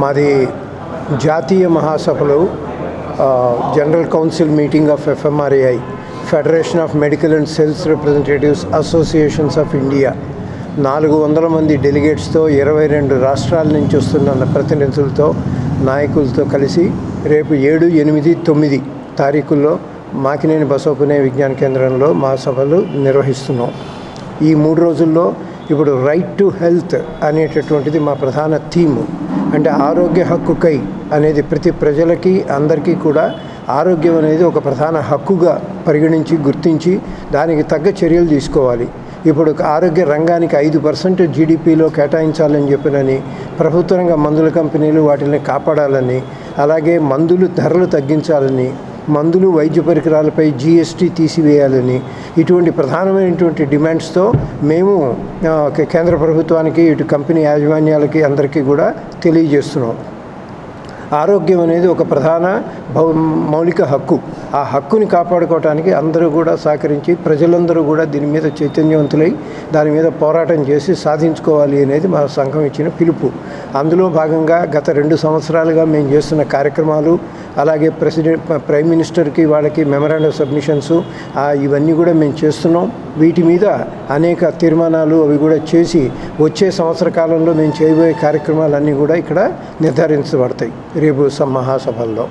మాది జాతీయ మహాసభలు general council meeting of FMRAI federation of medical and sales representatives associations of India నాలుగు వందల మంది డెలిగేట్స్తో ఇరవై రెండు రాష్ట్రాల నుంచి వస్తున్న ప్రతినిధులతో నాయకులతో కలిసి రేపు ఏడు ఎనిమిది తొమ్మిది తారీఖుల్లో మాకినేని బసోపునే విజ్ఞాన కేంద్రంలో మా సభలు నిర్వహిస్తున్నాం. ఈ మూడు రోజుల్లో ఇప్పుడు రైట్ టు హెల్త్ అనేటటువంటిది మా ప్రధాన థీము అంటే ఆరోగ్య హక్కుకై అనేది ప్రతి ప్రజలకి అందరికీ కూడా ఆరోగ్యం అనేది ఒక ప్రధాన హక్కుగా పరిగణించి గుర్తించి దానికి తగ్గ చర్యలు తీసుకోవాలి. ఇప్పుడు ఆరోగ్య రంగానికి ఐదు పర్సెంట్ జీడిపిలో కేటాయించాలని చెప్పినని ప్రభుత్వ రంగ మందుల కంపెనీలు వాటిని కాపాడాలని అలాగే మందులు ధరలు తగ్గించాలని మందులు వైద్య పరికరాలపై జీఎస్టీ తీసివేయాలని ఇటువంటి ప్రధానమైనటువంటి డిమాండ్స్తో మేము కేంద్ర ప్రభుత్వానికి ఇటు కంపెనీ యాజమాన్యాలకి అందరికీ కూడా తెలియజేస్తున్నాం. ఆరోగ్యం అనేది ఒక ప్రధాన మౌలిక హక్కు. ఆ హక్కుని కాపాడుకోవడానికి అందరూ కూడా సహకరించి ప్రజలందరూ కూడా దీని మీద చైతన్యవంతులై దాని మీద పోరాటం చేసి సాధించుకోవాలి అనేది మా సంఘం ఇచ్చిన పిలుపు. అందులో భాగంగా గత రెండు సంవత్సరాలుగా మేము చేస్తున్న కార్యక్రమాలు అలాగే ప్రెసిడెంట్ ప్రైమ్ మినిస్టర్కి వాళ్ళకి మెమరాండం సబ్మిషన్స్ ఇవన్నీ కూడా మేము చేస్తున్నాం. వీటి మీద అనేక తీర్మానాలు అవి కూడా చేసి వచ్చే సంవత్సర కాలంలో మేము చేయబోయే కార్యక్రమాలన్నీ కూడా ఇక్కడ నిర్ధారించబడతాయి రేపు మహాసభల్లో.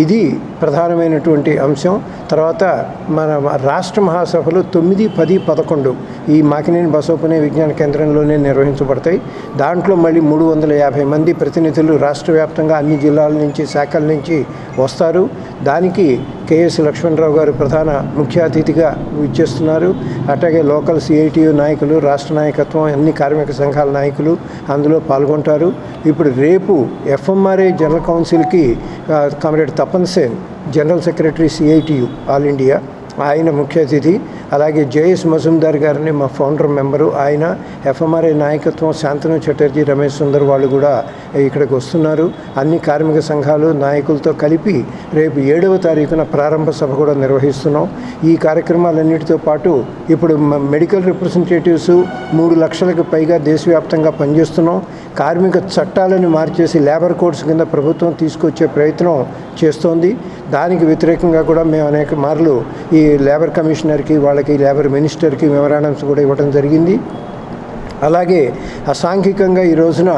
ఇది ప్రధానమైనటువంటి అంశం. తర్వాత మన రాష్ట్ర మహాసభలు తొమ్మిది పది పదకొండు ఈ మాకినేని బసోపనే విజ్ఞాన కేంద్రంలోనే నిర్వహించబడతాయి. దాంట్లో మళ్ళీ మూడు వందల యాభై మంది ప్రతినిధులు రాష్ట్ర వ్యాప్తంగా అన్ని జిల్లాల నుంచి శాఖల నుంచి వస్తారు. దానికి కేఎస్ లక్ష్మణరావు గారు ప్రధాన ముఖ్య అతిథిగా ఇచ్చేస్తున్నారు అట్లాగే లోకల్ సిఐటియు నాయకులు రాష్ట్ర నాయకత్వం అన్ని కార్మిక సంఘాల నాయకులు అందులో పాల్గొంటారు. ఇప్పుడు రేపు ఎఫ్ఎంఆర్ఏ జనరల్ కౌన్సిల్కి ఆ, comrade Tapan Sen general secretary CITU all India ఆయన ముఖ్య అతిథి. అలాగే జేఎస్ మజుందార్ గారిని మా ఫౌండర్ మెంబరు ఆయన ఎఫ్ఎంఆర్ఐ నాయకత్వం శాంతను చటర్జీ రమేష్ సుందర్ వాళ్ళు కూడా ఇక్కడికి వస్తున్నారు. అన్ని కార్మిక సంఘాలు నాయకులతో కలిపి రేపు ఏడవ తారీఖున ప్రారంభ సభ కూడా నిర్వహిస్తున్నాం. ఈ కార్యక్రమాలన్నిటితో పాటు ఇప్పుడు మెడికల్ రిప్రజెంటేటివ్స్ మూడు లక్షలకు పైగా దేశవ్యాప్తంగా పనిచేస్తున్నాం. కార్మిక చట్టాలను మార్చేసి లేబర్ కోడ్స్ కింద ప్రభుత్వం తీసుకొచ్చే ప్రయత్నం చేస్తోంది. దానికి వ్యతిరేకంగా కూడా మేము అనేక మార్లు ఈ లేబర్ కమిషనర్కి వాళ్ళకి లేబర్ మినిస్టర్కి మెమరాండమ్స్ కూడా ఇవ్వడం జరిగింది. అలాగే అసాంఘికంగా ఈ రోజున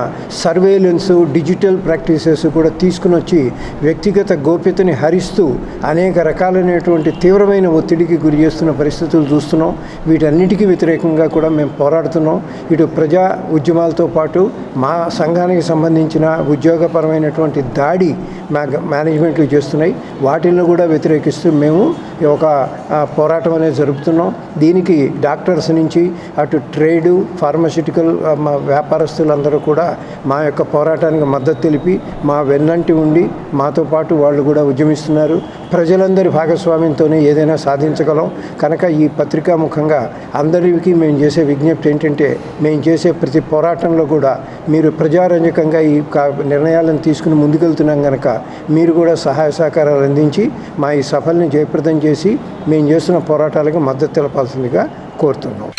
సర్వేలెన్స్ డిజిటల్ ప్రాక్టీసెస్ కూడా తీసుకుని వచ్చి వ్యక్తిగత గోప్యతని హరిస్తూ అనేక రకాలైనటువంటి తీవ్రమైన ఒత్తిడికి గురి చేస్తున్న పరిస్థితులు చూస్తున్నాం. వీటన్నిటికీ వ్యతిరేకంగా కూడా మేము పోరాడుతున్నాం. ఇటు ప్రజా ఉద్యమాలతో పాటు మా సంఘానికి సంబంధించిన ఉద్యోగపరమైనటువంటి దాడి మా మేనేజ్మెంట్లు చేస్తున్నాయి. వాటిల్లో కూడా వ్యతిరేకిస్తూ మేము ఒక పోరాటం అనేది జరుపుతున్నాం. దీనికి డాక్టర్స్ నుంచి అటు ట్రేడు ఫార్మసీ ఆ, మా వ్యాపారస్తులందరూ కూడా మా యొక్క పోరాటానికి మద్దతు తెలిపి మా వెన్నంటి ఉండి మాతో పాటు వాళ్ళు కూడా ఉద్యమిస్తున్నారు. ప్రజలందరి భాగస్వామ్యంతోనే ఏదైనా సాధించగలం. కనుక ఈ పత్రికా ముఖంగా అందరికీ మేము చేసే విజ్ఞప్తి ఏంటంటే మేము చేసే ప్రతి పోరాటంలో కూడా మీరు ప్రజారంజకంగా ఈ నిర్ణయాలను తీసుకుని ముందుకెళ్తున్నాం కనుక మీరు కూడా సహాయ సహకారాలు అందించి మా ఈ సఫల్ని జయప్రదం చేసి మేము చేస్తున్న పోరాటాలకు మద్దతు తెలపాల్సిందిగా కోరుతున్నాం.